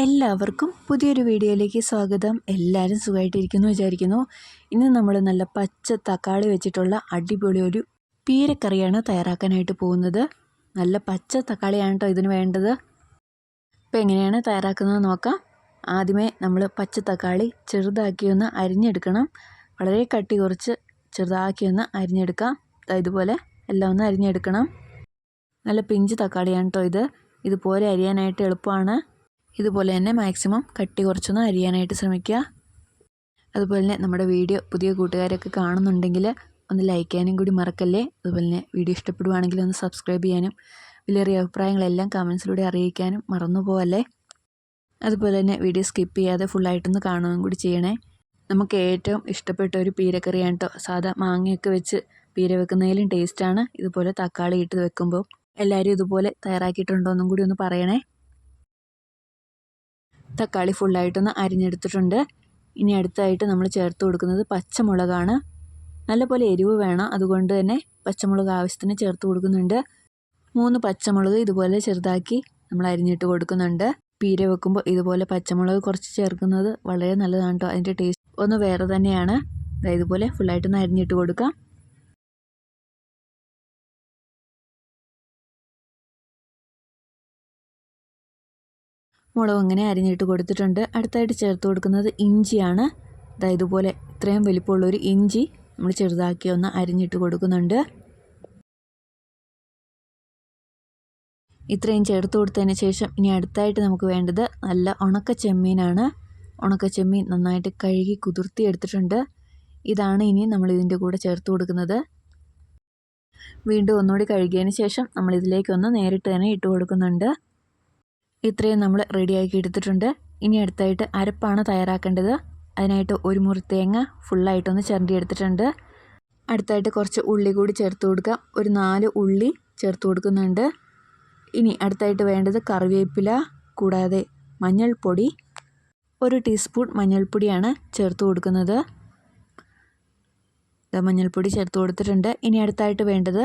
എല്ലാവർക്കും പുതിയൊരു വീഡിയോയിലേക്ക് സ്വാഗതം. എല്ലാവരും സുഖമായിട്ടിരിക്കുന്നു വിചാരിക്കുന്നു. ഇന്ന് നമ്മൾ നല്ല പച്ച തക്കാളി വെച്ചിട്ടുള്ള അടിപൊളി ഒരു പീരക്കറിയാണ് തയ്യാറാക്കാനായിട്ട് പോകുന്നത്. നല്ല പച്ച തക്കാളിയാണ് കേട്ടോ ഇതിന് വേണ്ടത്. അപ്പോൾ എങ്ങനെയാണ് തയ്യാറാക്കുന്നത് നോക്കാം. ആദ്യമേ നമ്മൾ പച്ച തക്കാളി ചെറുതാക്കി ഒന്ന് അരിഞ്ഞെടുക്കണം. വളരെ കട്ടി കുറച്ച് ചെറുതാക്കി ഒന്ന് അരിഞ്ഞെടുക്കാം. ഇതുപോലെ എല്ലാം ഒന്ന് അരിഞ്ഞെടുക്കണം. നല്ല പിഞ്ച് തക്കാളിയാണ് കേട്ടോ ഇത്. ഇതുപോലെ അരിയാനായിട്ട് എളുപ്പമാണ്. ഇതുപോലെ തന്നെ മാക്സിമം കട്ടി കുറച്ചൊന്ന് അരിയാനായിട്ട് ശ്രമിക്കുക. അതുപോലെ തന്നെ നമ്മുടെ വീഡിയോ പുതിയ കൂട്ടുകാരൊക്കെ കാണുന്നുണ്ടെങ്കിൽ ഒന്ന് ലൈക്ക് ചെയ്യാനും കൂടി മറക്കല്ലേ? അതുപോലെ തന്നെ വീഡിയോ ഇഷ്ടപ്പെടുവാണെങ്കിൽ ഒന്ന് സബ്സ്ക്രൈബ് ചെയ്യാനും വലിയ അഭിപ്രായങ്ങളെല്ലാം കമൻസിലൂടെ അറിയിക്കാനും മറന്നു പോവല്ലേ? അതുപോലെ തന്നെ വീഡിയോ സ്കിപ്പ് ചെയ്യാതെ ഫുള്ളായിട്ടൊന്ന് കാണുകയും കൂടി ചെയ്യണേ. നമുക്ക് ഏറ്റവും ഇഷ്ടപ്പെട്ട ഒരു പീരക്കറിയാണ് കേട്ടോ. സാധാ മാങ്ങയൊക്കെ വെച്ച് പീര വെക്കുന്നതിലും ടേസ്റ്റാണ് ഇതുപോലെ തക്കാളി ഇട്ട് വെക്കുമ്പോൾ എല്ലാവരും ഇതുപോലെ തയ്യാറാക്കിയിട്ടുണ്ടോ എന്നും കൂടി ഒന്ന് പറയണേ. തക്കാളി ഫുള്ളായിട്ടൊന്ന് അരിഞ്ഞെടുത്തിട്ടുണ്ട്. ഇനി അടുത്തായിട്ട് നമ്മൾ ചേർത്ത് കൊടുക്കുന്നത് പച്ചമുളകാണ്. നല്ലപോലെ എരിവ് വേണം. അതുകൊണ്ട് തന്നെ പച്ചമുളക് ആവശ്യത്തിന് ചേർത്ത് കൊടുക്കുന്നുണ്ട്. മൂന്ന് പച്ചമുളക് ഇതുപോലെ ചെറുതാക്കി നമ്മൾ അരിഞ്ഞിട്ട് കൊടുക്കുന്നുണ്ട്. പീര വെക്കുമ്പോൾ ഇതുപോലെ പച്ചമുളക് കുറച്ച് ചേർക്കുന്നത് വളരെ നല്ലതാണ് കേട്ടോ. അതിന്റെ ടേസ്റ്റ് ഒന്ന് വേറെ തന്നെയാണ്. ഇതുപോലെ ഫുള്ളായിട്ടൊന്ന് അരിഞ്ഞിട്ട് കൊടുക്കാം. മുളക് അങ്ങനെ അരിഞ്ഞിട്ട് കൊടുത്തിട്ടുണ്ട്. അടുത്തായിട്ട് ചേർത്ത് കൊടുക്കുന്നത് ഇഞ്ചിയാണ്. അതായത് ഇതുപോലെ ഇത്രയും വലിപ്പമുള്ളൊരു ഇഞ്ചി നമ്മൾ ചെറുതാക്കി ഒന്ന് അരിഞ്ഞിട്ട് കൊടുക്കുന്നുണ്ട്. ഇത്രയും ചേർത്ത് കൊടുത്തതിന് ശേഷം ഇനി അടുത്തായിട്ട് നമുക്ക് വേണ്ടത് നല്ല ഉണക്ക ചെമ്മീനാണ്. ഉണക്ക ചെമ്മീൻ നന്നായിട്ട് കഴുകി കുതിർത്തി എടുത്തിട്ടുണ്ട്. ഇതാണ് ഇനി നമ്മൾ ഇതിന്റെ കൂടെ ചേർത്ത് കൊടുക്കുന്നത്. വീണ്ടും ഒന്നുകൂടി കഴുകിയതിന് ശേഷം നമ്മൾ ഇതിലേക്കൊന്ന് നേരിട്ട് തന്നെ ഇട്ട് കൊടുക്കുന്നുണ്ട്. ഇത്രയും നമ്മൾ റെഡിയാക്കി എടുത്തിട്ടുണ്ട്. ഇനി അടുത്തായിട്ട് അരപ്പാണ് തയ്യാറാക്കേണ്ടത്. അതിനായിട്ട് ഒരു മുറി തേങ്ങ ഫുള്ളായിട്ടൊന്ന് ചിരണ്ടി എടുത്തിട്ടുണ്ട്. അടുത്തായിട്ട് കുറച്ച് ഉള്ളി കൂടി ചേർത്ത് കൊടുക്കുക. ഒരു നാല് ഉള്ളി ചേർത്ത് കൊടുക്കുന്നുണ്ട്. ഇനി അടുത്തായിട്ട് വേണ്ടത് കറിവേപ്പില കൂടാതെ മഞ്ഞൾപ്പൊടി. ഒരു ടീസ്പൂൺ മഞ്ഞൾപ്പൊടിയാണ് ചേർത്ത് കൊടുക്കുന്നത്. മഞ്ഞൾപ്പൊടി ചേർത്ത് കൊടുത്തിട്ടുണ്ട്. ഇനി അടുത്തായിട്ട് വേണ്ടത്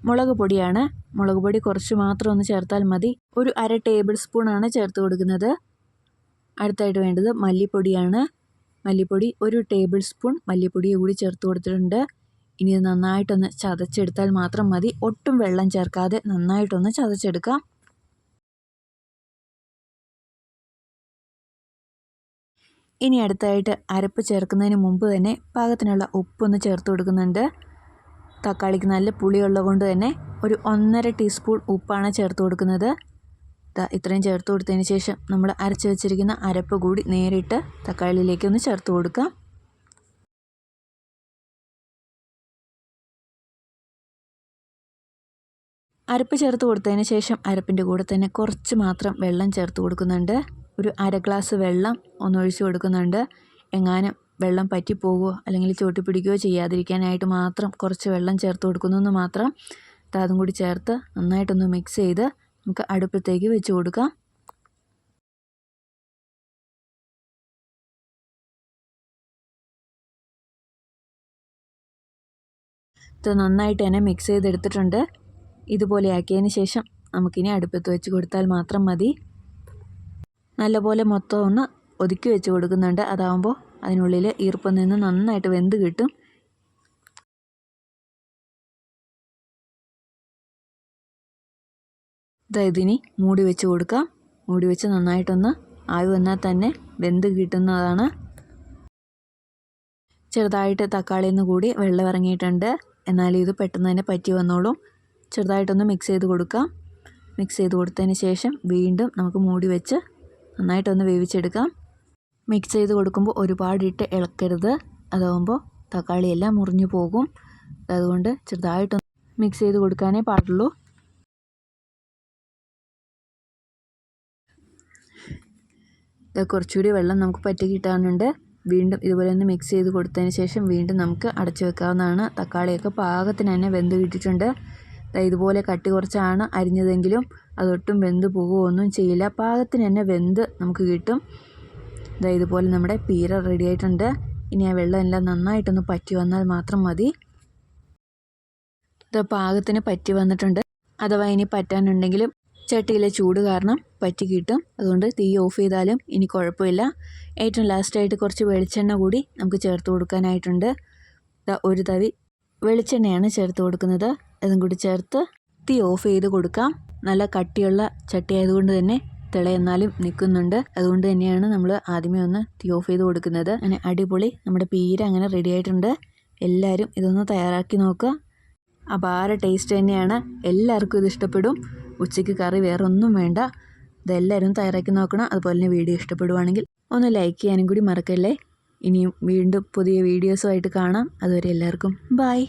മുളക് പൊടിയാണ്. മുളക് പൊടി കുറച്ച് മാത്രം ഒന്ന് ചേർത്താൽ മതി. ഒരു അര ടേബിൾ സ്പൂണാണ് ചേർത്ത് കൊടുക്കുന്നത്. അടുത്തായിട്ട് വേണ്ടത് മല്ലിപ്പൊടിയാണ്. മല്ലിപ്പൊടി ഒരു ടേബിൾ സ്പൂൺ മല്ലിപ്പൊടി കൂടി ചേർത്ത് കൊടുത്തിട്ടുണ്ട്. ഇനി ഇത് നന്നായിട്ടൊന്ന് ചതച്ചെടുത്താൽ മാത്രം മതി. ഒട്ടും വെള്ളം ചേർക്കാതെ നന്നായിട്ടൊന്ന് ചതച്ചെടുക്കാം. ഇനി അടുത്തായിട്ട് അരപ്പ് ചേർക്കുന്നതിന് മുമ്പ് തന്നെ പാകത്തിനുള്ള ഉപ്പൊന്ന് ചേർത്ത് കൊടുക്കുന്നുണ്ട്. തക്കാളിക്ക് നല്ല പുളിയുള്ളത് കൊണ്ട് തന്നെ ഒരു ഒന്നര ടീസ്പൂൺ ഉപ്പാണ് ചേർത്ത് കൊടുക്കുന്നത്. ഇത്രയും ചേർത്ത് കൊടുത്തതിന് ശേഷം നമ്മൾ അരച്ച് വെച്ചിരിക്കുന്ന അരപ്പ് കൂടി നേരിട്ട് തക്കാളിയിലേക്ക് ഒന്ന് ചേർത്ത് കൊടുക്കാം. അരപ്പ് ചേർത്ത് കൊടുത്തതിന് ശേഷം അരപ്പിന്റെ കൂടെ തന്നെ കുറച്ച് മാത്രം വെള്ളം ചേർത്ത് കൊടുക്കുന്നുണ്ട്. ഒരു അര ഗ്ലാസ് വെള്ളം ഒന്നൊഴിച്ച് കൊടുക്കുന്നുണ്ട്. എങ്ങാനും വെള്ളം പറ്റിപ്പോകുകയോ അല്ലെങ്കിൽ ചോട്ടി പിടിക്കുകയോ ചെയ്യാതിരിക്കാനായിട്ട് മാത്രം കുറച്ച് വെള്ളം ചേർത്ത് കൊടുക്കുന്നു എന്ന് മാത്രം അതും കൂടി ചേർത്ത് നന്നായിട്ടൊന്ന് മിക്സ് ചെയ്ത് നമുക്ക് അടുപ്പത്തേക്ക് വെച്ച് കൊടുക്കാം. ഇത് നന്നായിട്ട് തന്നെ മിക്സ് ചെയ്തെടുത്തിട്ടുണ്ട്. ഇതുപോലെ ആക്കിയതിന് ശേഷം നമുക്കിനി അടുപ്പത്ത് വെച്ച് കൊടുത്താൽ മാത്രം മതി. നല്ലപോലെ മൊത്തം ഒന്ന് ഒതുക്കി വെച്ച് കൊടുക്കുന്നുണ്ട്. അതാവുമ്പോൾ അതിനുള്ളിൽ ഈർപ്പം നിന്ന് നന്നായിട്ട് വെന്ത് കിട്ടും. ഇതിനി മൂടി വെച്ച് കൊടുക്കാം. മൂടി വെച്ച് നന്നായിട്ടൊന്ന് ആവി വന്നാൽ തന്നെ വെന്ത് കിട്ടുന്നതാണ്. ചെറുതായിട്ട് തക്കാളിയിൽ നിന്ന് കൂടി വെള്ളം ഇറങ്ങിയിട്ടുണ്ട്. എന്നാൽ ഇത് പെട്ടെന്ന് തന്നെ പറ്റി വന്നോളും. ചെറുതായിട്ടൊന്ന് മിക്സ് ചെയ്ത് കൊടുക്കാം. മിക്സ് ചെയ്ത് കൊടുത്തതിന് ശേഷം വീണ്ടും നമുക്ക് മൂടി വെച്ച് നന്നായിട്ടൊന്ന് വേവിച്ചെടുക്കാം. മിക്സ് ചെയ്ത് കൊടുക്കുമ്പോൾ ഒരുപാടിട്ട് ഇളക്കരുത്. അതാകുമ്പോൾ തക്കാളിയെല്ലാം മുറിഞ്ഞു പോകും. അതുകൊണ്ട് ചെറുതായിട്ട് മിക്സ് ചെയ്ത് കൊടുക്കാനേ പാടുള്ളൂ. കുറച്ചുകൂടി വെള്ളം നമുക്ക് പറ്റി കിട്ടാനുണ്ട്. വീണ്ടും ഇതുപോലെ ഒന്ന് മിക്സ് ചെയ്ത് കൊടുത്തതിന് ശേഷം വീണ്ടും നമുക്ക് അടച്ചു വെക്കാവുന്നതാണ്. തക്കാളിയൊക്കെ പാകത്തിന് തന്നെ വെന്ത് കിട്ടിയിട്ടുണ്ട്. ഇതുപോലെ കട്ടി കുറച്ചാണ് അരിഞ്ഞതെങ്കിലും അതൊട്ടും വെന്ത് പോകുകയൊന്നും ചെയ്യില്ല. പാകത്തിന് തന്നെ വെന്ത് നമുക്ക് കിട്ടും. ഇതാ ഇതുപോലെ നമ്മുടെ പീര റെഡി ആയിട്ടുണ്ട്. ഇനി ആ വെള്ളം എല്ലാം നന്നായിട്ടൊന്ന് പറ്റി വന്നാൽ മാത്രം മതി. ഇത് പാകത്തിന് പറ്റി വന്നിട്ടുണ്ട്. അഥവാ ഇനി പറ്റാനുണ്ടെങ്കിലും ചട്ടിയിലെ ചൂട് കാരണം പറ്റി കിട്ടും. അതുകൊണ്ട് തീ ഓഫ് ചെയ്താലും ഇനി കുഴപ്പമില്ല. ഏറ്റവും ലാസ്റ്റായിട്ട് കുറച്ച് വെളിച്ചെണ്ണ കൂടി നമുക്ക് ചേർത്ത് കൊടുക്കാനായിട്ടുണ്ട്. ഒരു തവി വെളിച്ചെണ്ണയാണ് ചേർത്ത് കൊടുക്കുന്നത്. അതും കൂടി ചേർത്ത് തീ ഓഫ് ചെയ്ത് കൊടുക്കാം. നല്ല കട്ടിയുള്ള ചട്ടി ആയതുകൊണ്ട് തന്നെ തിളയെന്നാലും നിൽക്കുന്നുണ്ട്. അതുകൊണ്ട് തന്നെയാണ് നമ്മൾ ആദ്യമേ ഒന്ന് തീ ഓഫ് ചെയ്ത് കൊടുക്കുന്നത്. അങ്ങനെ അടിപൊളി നമ്മുടെ പീര അങ്ങനെ റെഡി ആയിട്ടുണ്ട്. എല്ലാവരും ഇതൊന്ന് തയ്യാറാക്കി നോക്കുക. അപാര ടേസ്റ്റ് തന്നെയാണ്. എല്ലാവർക്കും ഇത് ഇഷ്ടപ്പെടും. ഉച്ചയ്ക്ക് കറി വേറെ ഒന്നും വേണ്ട. ഇതെല്ലാവരും തയ്യാറാക്കി നോക്കണം. അതുപോലെ തന്നെ വീഡിയോ ഇഷ്ടപ്പെടുവാണെങ്കിൽ ഒന്ന് ലൈക്ക് ചെയ്യാനും കൂടി മറക്കല്ലേ? ഇനിയും വീണ്ടും പുതിയ വീഡിയോസുമായിട്ട് കാണാം. അതുവരെ എല്ലാവർക്കും ബായ്